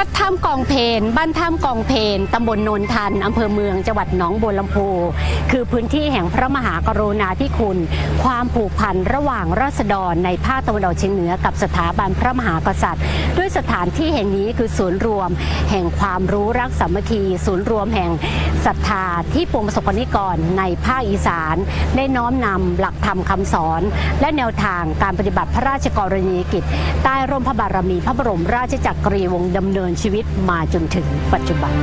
ัดถ้ำกองเพนบ้านท่ามกองเพนตำบลโนนทันอำเภอเมืองจังหวัดหนองบัวลำพูคือพื้นที่แห่งพระมหากรุณาธิคุณ ความผูกพันระหว่างราษฎรในภาคตะวันออกเฉียงเหนือกับสถาบันพระมหากษัตริย์ ด้วยสถานที่แห่งนี้คือศูนย์รวม แห่งความรู้รักสามัคคี ศูนย์รวมแห่งศรัทธาที่ปวงประสบกรณิกรในภาคอีสาน ได้น้อมนำหลักธรรมคำสอน และแนวทางการปฏิบัติพระราชกรณียกิจ ใต้ร่มพระบารมีพระบรมราชจักรีวงศ์ดำเนินชีวิตมาจนถึงปัจจุบัน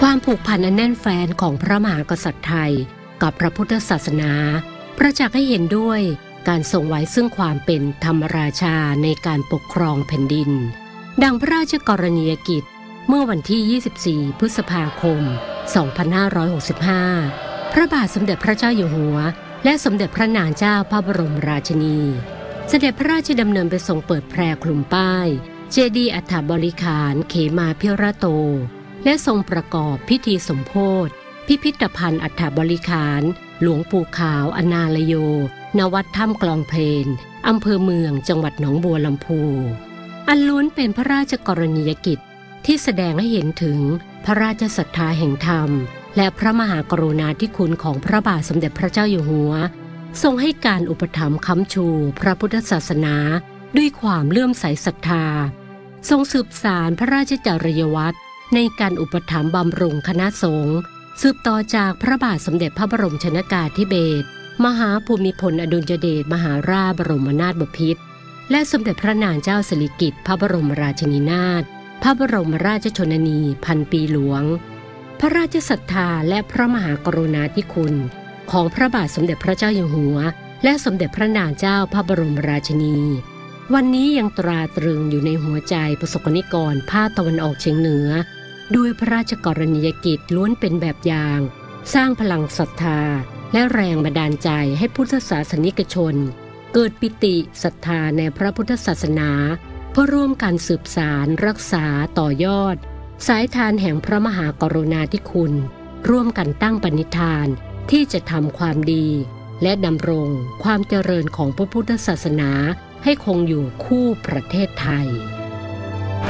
ความผูกพันอันแน่นแฟนของพระมหากษัตริย์ไทย กับพระพุทธศาสนา ประจักษ์ให้เห็นด้วยการทรงไว้ซึ่งความเป็นธรรมราชาในการปกครองแผ่นดิน ดังพระราชกรณียกิจ เมื่อวันที่ 24 พฤษภาคม 2565 พระบาทสมเด็จพระเจ้าอยู่หัว และสมเด็จพระนางเจ้าพระบรมราชินี เสด็จพระราชดำเนินไปทรงเปิดแพรคลุมป้าย เจดีย์อัฐบริขารเขมาพิระโต และทรงประกอบพิธีสมโพธิพิพิธภัณฑ์อัฐบริขาร หลวงปู่ขาว อนาลโยณวัดถ้ำกลองเพลนอำเภอเมืองจังหวัดหนองบัวลำพู อันล้วนเป็นพระราชกรณียกิจ ที่แสดงให้เห็นถึงพระราชศรัทธาแห่งธรรม และพระมหากรุณาธิคุณของพระบาทสมเด็จพระเจ้าอยู่หัว ทรงให้การอุปถัมภ์ค้ำชู พระพุทธศาสนาด้วยความเลื่อมใสศรัทธา ทรงสืบสารพระราชจริยวัตรในการอุปถัมภ์บำรุงคณะสงฆ์สืบต่อจากพระบาทสมเด็จพระบรมชนากาธิเบศรมหาภูมิพลอดุลยเดชมหาราชบรมนาถบพิตรและสมเด็จพระนางเจ้าสิริกิติ์พระบรมราชินีนาถ พระบรมราชชนนีพันปีหลวง พระราชศรัทธาและพระมหากรุณาธิคุณ ของพระบาทสมเด็จพระเจ้าอยู่หัว และสมเด็จพระนางเจ้าพระบรมราชินี วันนี้ยังตราตรึงอยู่ในหัวใจประสบกนิกรภาคตะวันออกเฉียงเหนือ ด้วยพระราชกรณียกิจล้วนเป็นแบบอย่าง สร้างพลังศรัทธา และแรงบันดาลใจให้พุทธศาสนิกชน เกิดปิติศรัทธาในพระพุทธศาสนา เพื่อร่วมกันสืบสาร รักษาต่อยอด สายทานแห่งพระมหากรุณาธิคุณ ร่วมกันตั้งปณิธานที่จะทำความดี และดำรงความเจริญของพระพุทธศาสนาให้คงอยู่คู่ประเทศไทย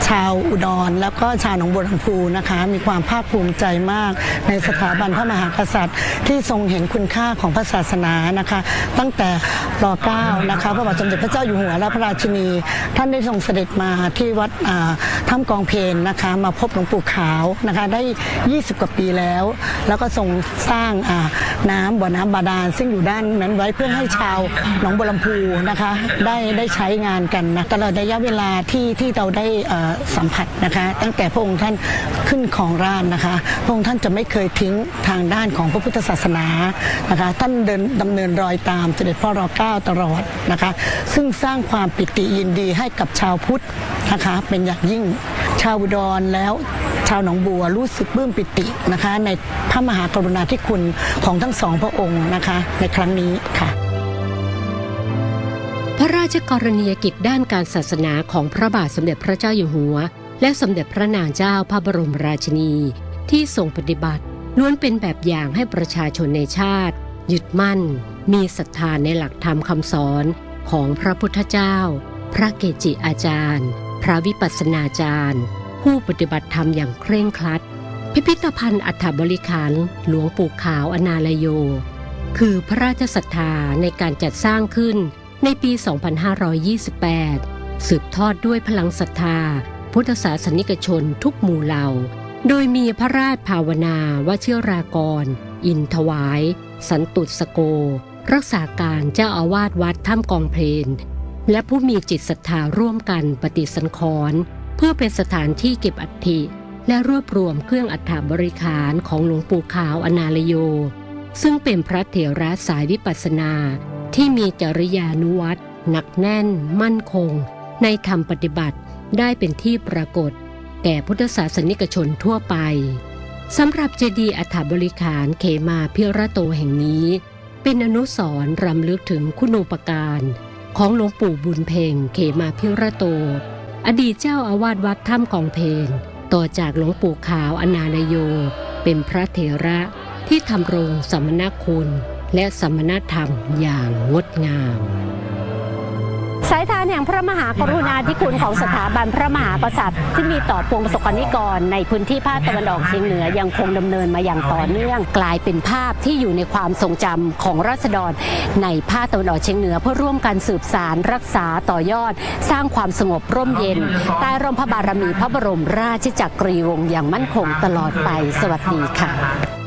ชาวอุดร แล้วก็ชาวหนองบัวลำพูนะคะ มีความภาคภูมิใจมากในสถาบันพระมหากษัตริย์ ที่ทรงเห็นคุณค่าของพระศาสนานะคะ ตั้งแต่ร9นะคะพระบาทสมเด็จพระเจ้าอยู่หัวและพระราชินี ท่านได้ทรงเสด็จมาที่วัดอ่าถ้ำกองเพนนะคะ มาพบหลวงปู่ขาวนะคะได้ 20 กว่าปีแล้ว แล้วก็ทรงสร้างอ่าน้ำบ่อน้ำบาดาลซึ่งอยู่ด้านนั้นไว้เพื่อให้ชาวหนองบัวลำพูนะคะ ได้ได้ใช้งานกันนะตลอดระยะเวลาที่ที่เราได้อ่อสัมผัสนะคะ ตั้งแต่พระองค์ท่านขึ้นของราชนะคะ พระองค์ท่านจะไม่เคยทิ้งทางด้านของพระพุทธศาสนานะคะ ท่านเดินดำเนินรอยตามเสด็จพ่อรอเก้าตลอดนะคะ ซึ่งสร้างความปิติยินดีให้กับชาวพุทธนะคะเป็นอย่างยิ่งชาวอุดรแล้วชาวหนองบัวรู้สึกปลื้มปิตินะคะ ในพระมหากรุณาธิคุณของทั้งสองพระองค์นะคะ ในครั้งนี้ค่ะ พระราชกรณียกิจด้านการศาสนาของพระบาทสมเด็จพระเจ้าอยู่หัว และสมเด็จพระนางเจ้าพระบรมราชินี ที่ทรงปฏิบัติล้วนเป็นแบบอย่างให้ประชาชนในชาติ ยึดมั่น มีศรัทธาในหลักธรรมคำสอนของพระพุทธเจ้า พระเกจิอาจารย์ พระวิปัสสนาจารย์ ผู้ปฏิบัติธรรมอย่างเคร่งครัด พิพิธภัณฑ์อัฐบริขารหลวงปู่ขาวอนาลโย คือพระราชศรัทธาในการจัดสร้างขึ้น ในปี 2528 สืบทอดด้วยพลังศรัทธา พุทธศาสนิกชนทุกหมู่เหล่า โดยมีพระราชภาวนาวชิรากร อินถวาย สันตุสโก รักษาการเจ้าอาวาสวัดถ้ำกองเพลน และผู้มีจิตศรัทธาร่วมกันปฏิสังขรณ์เพื่อเป็นสถานที่เก็บอัฐิและรวบรวมเครื่องอัฐบริขารของหลวงปู่ขาวอนาลโย ซึ่งเป็นพระเถระสายวิปัสสนา ที่มีจริยานุวัตหนักแน่น มั่นคง ในธรรมปฏิบัติได้เป็นที่ปรากฏ แก่พุทธศาสนิกชนทั่วไปสำหรับเจดีย์อัฐบริขารเขมาพิระโตแห่งนี้ เป็นอนุสร์รำลึกถึงคุณูปการ ของหลวงปู่บุญเพ่งเขมาพิระโต อดีตเจ้าอาวาสวัดถ้ำกองเพนต่อจากหลวงปู่ขาวอนานโย เป็นพระเถระที่ทำรงสมณคุณ และสมณธรรมอย่างงดงาม สายทานแห่งพระมหากรุณาธิคุณของสถาบันพระมหากษัตริย์ที่มีต่อปวงประสบกนิกร ในพื้นที่ภาคตะวันออกเฉียงเหนือยังคงดำเนินมาอย่างต่อเนื่อง กลายเป็นภาพที่อยู่ในความทรงจำของราษฎร ในภาคตะวันออกเฉียงเหนือเพื่อร่วมกันสืบสารรักษาต่อยอด สร้างความสงบร่มเย็นใต้ร่มพระบารมีพระบรมราชจักรีวงศ์อย่างมั่นคงตลอดไปสวัสดีค่ะ